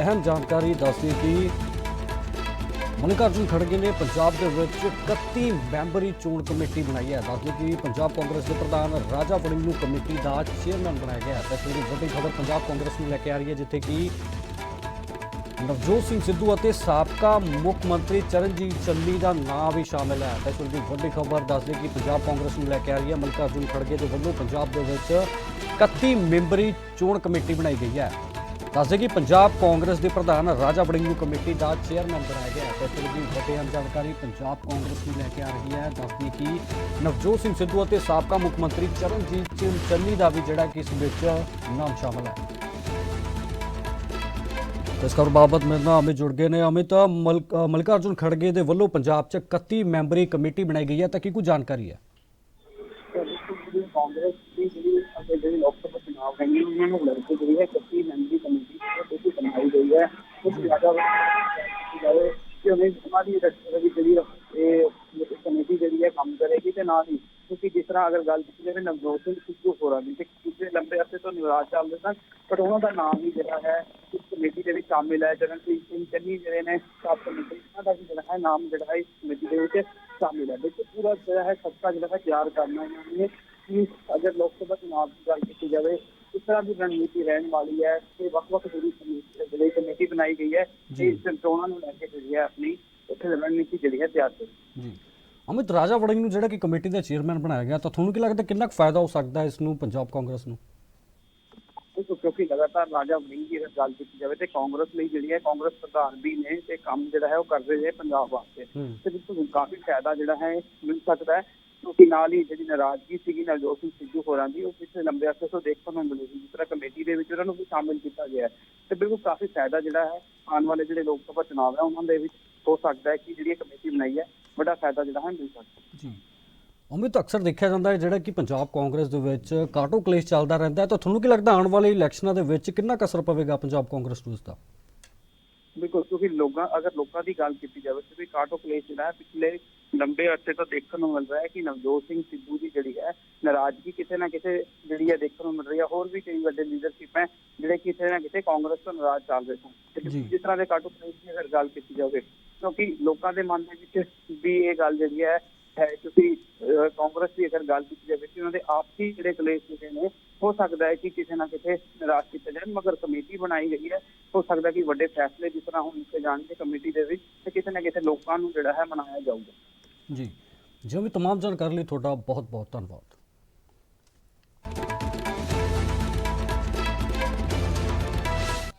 ਅਹਿਮ ਜਾਣਕਾਰੀ ਦੱਸਦੀ ਕਿ ਮਲਿਕਾਰਜੁਨ ਖੜਗੇ ਨੇ ਪੰਜਾਬ ਦੇ ਵਿੱਚ 31 ਮੈਂਬਰੀ ਚੋਣ ਕਮੇਟੀ ਬਣਾਈ ਹੈ। ਦੱਸਦੇ ਕਿ ਪੰਜਾਬ ਕਾਂਗਰਸ ਦੇ ਪ੍ਰਧਾਨ ਰਾਜਾ ਵੜਿੰਗ ਨੂੰ ਕਮੇਟੀ ਦਾ ਚੇਅਰਮੈਨ ਬਣਾਇਆ ਗਿਆ ਹੈ। ਤਾਂ ਇਸ ਵੱਡੀ ਖਬਰ ਪੰਜਾਬ ਕਾਂਗਰਸ ਨੂੰ ਲੈ ਕੇ ਆ ਰਹੀ ਹੈ, ਜਿੱਥੇ ਕਿ ਨਵਜੋਤ ਸਿੰਘ ਸਿੱਧੂ ਅਤੇ ਸਾਬਕਾ ਮੁੱਖ ਮੰਤਰੀ ਚਰਨਜੀਤ ਚੰਨੀ ਦਾ ਨਾਮ ਵੀ ਸ਼ਾਮਿਲ ਹੈ। ਤਾਂ ਦੀ ਵੱਡੀ ਖਬਰ ਦੱਸਦੇ ਕਿ ਪੰਜਾਬ ਕਾਂਗਰਸ ਨੂੰ ਲੈ ਕੇ ਆ ਰਹੀ ਹੈ ਮਲਿਕਾਰਜੁਨ ਖੜਗੇ ਦੇ ਵੱਲੋਂ ਪੰਜਾਬ ਦੇ ਵਿੱਚ 31 ਮੈਂਬਰੀ ਚੋਣ ਕਮੇਟੀ ਬਣਾਈ ਗਈ ਹੈ। ਦੱਸਦੇ ਕਿ ਪੰਜਾਬ ਕਾਂਗਰਸ ਦੇ ਪ੍ਰਧਾਨ ਰਾਜਾ ਵੜਿੰਗ ਨੂੰ ਕਮੇਟੀ ਦਾ ਚੇਅਰਮੈਨ ਬਣਾਇਆ ਗਿਆ ਹੈ। ਤੇ ਇਸ ਵੇਲੇ ਦੀ ਅਹਿਮ ਜਾਣਕਾਰੀ ਪੰਜਾਬ ਕਾਂਗਰਸ ਨੂੰ ਲੈ ਕੇ ਆ ਰਹੀ ਹੈ। ਦੱਸਦੀ ਕਿ ਨਵਜੋਤ ਸਿੰਘ ਸਿੱਧੂ ਅਤੇ ਸਾਬਕਾ ਮੁੱਖ ਮੰਤਰੀ ਚਰਨਜੀਤ ਸਿੰਘ ਚੰਨੀ ਦਾ ਵੀ ਜਿਹੜਾ ਕਿ ਇਸ ਵਿੱਚ ਨਾਮ ਸ਼ਾਮਲ ਹੈ। ਇਸ ਖਬਰ ਬਾਬਤ ਮੇਰੇ ਨਾਲ ਅਮਿਤ ਜੁੜ ਗਏ ਨੇ। ਅਮਿਤ ਮਲਕ- ਅ, ਮਲਿਕਾਰਜੁਨ ਖੜਗੇ ਦੇ ਵੱਲੋਂ ਪੰਜਾਬ 'ਚ 31 ਮੈਂਬਰੀ ਕਮੇਟੀ ਬਣਾਈ ਗਈ ਹੈ। ਤਾਂ ਕੀ ਕੁਝ ਜਾਣਕਾਰੀ ਹੈ? ਕਾਂਗਰਸ ਦੀ ਜਿਹੜੀ ਲੋਕ ਸਭਾ ਚੁਣਾਵ ਹੈਗੇ ਉਹਨਾਂ ਨੂੰ ਲੈ ਕੇ ਜਿਹੜੀ ਹੈ 31 ਮੈਂਬਰੀ ਕਮੇਟੀ ਉਹ ਬਣਾਈ ਗਈ ਹੈ ਕੁਝ ਜ਼ਿਆਦਾ ਜਾਵੇ ਕਿ ਉਹਨੇ ਸਮਾਧੀ ਰੱਖੀ ਜਿਹੜੀ ਇਹ ਕਮੇਟੀ ਜਿਹੜੀ ਹੈ ਕੰਮ ਕਰੇਗੀ ਤੇ ਨਾਲ ਹੀ ਕਿਉਂਕਿ ਜਿਸ ਤਰ੍ਹਾਂ ਅਗਰ ਗੱਲ ਕੀਤੀ ਜਾਵੇ ਨਵਜੋਤ ਸਿੰਘ ਸਿੱਧੂ ਹੋਰਾਂ ਦੀ ਤੇ ਪਿਛਲੇ ਲੰਬੇ ਅਰਸੇ ਤੋਂ ਨਿਰਾਸ਼ ਚੱਲਦੇ ਸਨ ਪਰ ਉਹਨਾਂ ਦਾ ਨਾਮ ਹੀ ਜਿਹੜਾ ਹੈ ਇਸ ਕਮੇਟੀ ਦੇ ਵਿੱਚ ਸ਼ਾਮਿਲ ਹੈ ਜਗਨਪ੍ਰੀਤ ਸਿੰਘ ਚੰਨੀ ਜਿਹੜੇ ਨੇ ਸਾਬਕਾ ਮੰਤਰੀ ਦਾ ਵੀ ਜਿਹੜਾ ਹੈ ਨਾਮ ਜਿਹੜਾ ਹੈ ਇਸ ਕਮੇਟੀ ਦੇ ਵਿੱਚ ਸ਼ਾਮਿਲ ਹੈ ਦੇਖੋ ਪੂਰਾ ਜਿਹੜਾ ਹੈ ਸੱਤਾ ਜਿਹੜਾ ਹੈ ਤਿਆਰ ਕਰਨਾ ਇਹਨਾਂ ਨੇ ਕਿ ਅਗਰ ਲੋਕ ਸਭਾ ਚੁਣਾਵ ਦੀ ਗੱਲ ਕੀਤੀ ਜਾਵੇ ਕਿਸ ਤਰ੍ਹਾਂ ਦੀ ਰਣਨੀਤੀ ਰਹਿਣ ਵਾਲੀ ਹੈ ਤੇ ਵੱਖ-ਵੱਖ ਜਿਹੜੀ ਬਣਾਈ ਗਈ ਹੈ। ਜੀ। ਇਸ ਚੋਣਾਂ ਨੂੰ ਲੈ ਕੇ ਜਿਹੜੀ ਹੈ ਆਪਣੀ ਉੱਥੇ ਰਣਨੀਤੀ ਜਿਹੜੀ ਹੈ ਤਿਆਰ ਕਰੀ ਜੀ। ਅਮਿਤ ਰਾਜਾ ਵੜਿੰਗ ਨੂੰ ਜਿਹੜਾ ਕਿ ਕਮੇਟੀ ਦਾ ਚੇਅਰਮੈਨ ਬਣਾਇਆ ਗਿਆ ਤਾਂ ਤੁਹਾਨੂੰ ਕੀ ਲੱਗਦਾ ਕਿੰਨਾ ਕੁ ਫਾਇਦਾ ਹੋ ਸਕਦਾ ਇਸ ਨੂੰ ਪੰਜਾਬ ਕਾਂਗਰਸ ਨੂੰ? ਕਿਉਂਕਿ ਲਗਾਤਾਰ ਰਾਜਾ ਵੜਿੰਗ ਦੀ ਗੱਲ ਕੀਤੀ ਜਾਵੇ ਤੇ ਕਾਂਗਰਸ ਲਈ ਜਿਹੜੀ ਹੈ ਕਾਂਗਰਸ ਪ੍ਰਧਾਨ ਵੀ ਨੇ ਤੇ ਕੰਮ ਜਿਹੜਾ ਹੈ ਉਹ ਕਰ ਰਹੇ ਨੇ ਪੰਜਾਬ ਵਾਸਤੇ। ਤੇ ਬਿਲਕੁਲ ਕਾਫੀ ਫਾਇਦਾ ਜਿਹੜਾ ਹੈ ਮਿਲ ਸਕਦਾ ਹੈ। ਕਿਉਂਕਿ ਨਾਲ ਹੀ ਜਿਹੜੀ ਨਾਰਾਜ਼ਗੀ ਸੀਗੀ ਨਵਜੋਤ ਸਿੰਘ ਸਿੱਧੂ ਹੋਰਾਂ ਦੀ, ਉਹ ਪਿਛਲੇ ਲੰਬੇ ਅਰਸੇ ਤੋਂ ਦੇਖਣ ਨੂੰ ਮਿਲੀ ਸੀ, ਜਿਸ ਤਰ੍ਹਾਂ ਕਮੇਟੀ ਦੇ ਵਿੱਚ ਉਹਨਾਂ ਨੂੰ ਵੀ ਸ਼ਾਮਿਲ ਕੀਤਾ ਗਿਆ ਤੇ ਬਿਲਕੁਲ ਕਾਫੀ ਫਾਇਦਾ ਜਿਹੜਾ ਹੈ, ਆਉਣ ਵਾਲੇ ਜਿਹੜੇ ਲੋਕ ਸਭਾ ਚੁਣਾਵ ਹੈ, ਉਹਨਾਂ ਦੇ ਵਿੱਚ ਹੋ ਸਕਦਾ ਹੈ ਕਿ ਜਿਹੜੀ ਕਮੇਟੀ ਬਣਾਈ ਹੈ, ਵੱਡਾ ਫਾਇਦਾ ਜਿਹੜਾ ਹੈ, ਮਿਲ ਸਕਦਾ ਜੀ। ਅਮਿਤ, ਅਕਸਰ ਦੇਖਿਆ ਜਾਂਦਾ ਹੈ ਜਿਹੜਾ ਕਿ ਪੰਜਾਬ ਕਾਂਗਰਸ ਦੇ ਵਿੱਚ ਕਾਟੋ ਕਲੇਸ਼ ਚੱਲਦਾ ਰਹਿੰਦਾ ਹੈ। ਤਾਂ ਤੁਹਾਨੂੰ ਕੀ ਲੱਗਦਾ, ਆਉਣ ਵਾਲੇ ਇਲੈਕਸ਼ਨਾਂ ਦੇ ਵਿੱਚ ਕਿੰਨਾ ਕੁ ਅਸਰ ਪਵੇਗਾ ਪੰਜਾਬ ਕਾਂਗਰਸ ਨੂੰ ਇਸ ਦਾ? ਬਿਲਕੁਲ ਕਿਉਂਕਿ ਲੋਕਾਂ ਅਗਰ ਲੋਕਾਂ ਦੀ ਗੱਲ ਕੀਤੀ ਜਾਵੇ ਤੇ ਵੀ ਕਾਟੋ ਪਲੇਸ ਜਿਹੜਾ ਹੈ ਪਿਛਲੇ ਲੰਬੇ ਅਰਸੇ ਤੋਂ ਦੇਖਣ ਨੂੰ ਮਿਲ ਰਿਹਾ ਹੈ ਕਿ ਨਵਜੋਤ ਸਿੰਘ ਸਿੱਧੂ ਦੀ ਜਿਹੜੀ ਹੈ ਨਾਰਾਜ਼ਗੀ ਕਿਤੇ ਨਾ ਕਿਤੇ ਜਿਹੜੀ ਹੈ ਦੇਖਣ ਨੂੰ ਮਿਲ ਰਹੀ ਹੈ ਹੋਰ ਵੀ ਕਈ ਵੱਡੇ ਲੀਡਰਸ਼ਿਪ ਹੈ ਜਿਹੜੇ ਕਿਤੇ ਨਾ ਕਿਤੇ ਕਾਂਗਰਸ ਤੋਂ ਨਾਰਾਜ਼ ਚੱਲ ਰਹੇ ਸਨ। ਜਿਸ ਤਰ੍ਹਾਂ ਦੇ ਕਾਟੋ ਪਲੇਸ ਦੀ ਅਗਰ ਗੱਲ ਕੀਤੀ ਜਾਵੇ ਕਿਉਂਕਿ ਲੋਕਾਂ ਦੇ ਮਨ ਦੇ ਵਿੱਚ ਵੀ ਇਹ ਗੱਲ ਜਿਹੜੀ ਹੈ ਹੈ ਕਿਉਂਕਿ ਕਾਂਗਰਸ ਦੀ ਅਗਰ ਗੱਲ ਕੀਤੀ ਜਾਵੇ ਕਿ ਉਹਨਾਂ ਦੇ ਆਪਸੀ ਜਿਹੜੇ ਕਲੇਸ਼ ਜਿਹੜੇ ਨੇ, ਹੋ ਸਕਦਾ ਹੈ ਕਿ ਕਿਸੇ ਨਾ ਕਿਸੇ ਨਿਰਾਸ਼ ਕੀਤੇ ਜਾਣ, ਮਗਰ ਕਮੇਟੀ ਬਣਾਈ ਗਈ ਹੈ। ਹੋ ਸਕਦਾ ਕਿ ਵੱਡੇ ਫੈਸਲੇ ਜਿਸ ਤਰ੍ਹਾਂ ਹੁਣ ਲਿੱਤੇ ਜਾਣਗੇ ਕਮੇਟੀ ਦੇ ਵਿੱਚ, ਤੇ ਕਿਤੇ ਨਾ ਕਿਤੇ ਲੋਕਾਂ ਨੂੰ ਜਿਹੜਾ ਹੈ ਮਨਾਇਆ ਜਾਊਗਾ। ਜੀ। ਜਿਵੇਂ ਤਮਾਮ ਜਾਣਕਾਰੀ ਲਈ ਤੁਹਾਡਾ ਬਹੁਤ ਬਹੁਤ ਧੰਨਵਾਦ।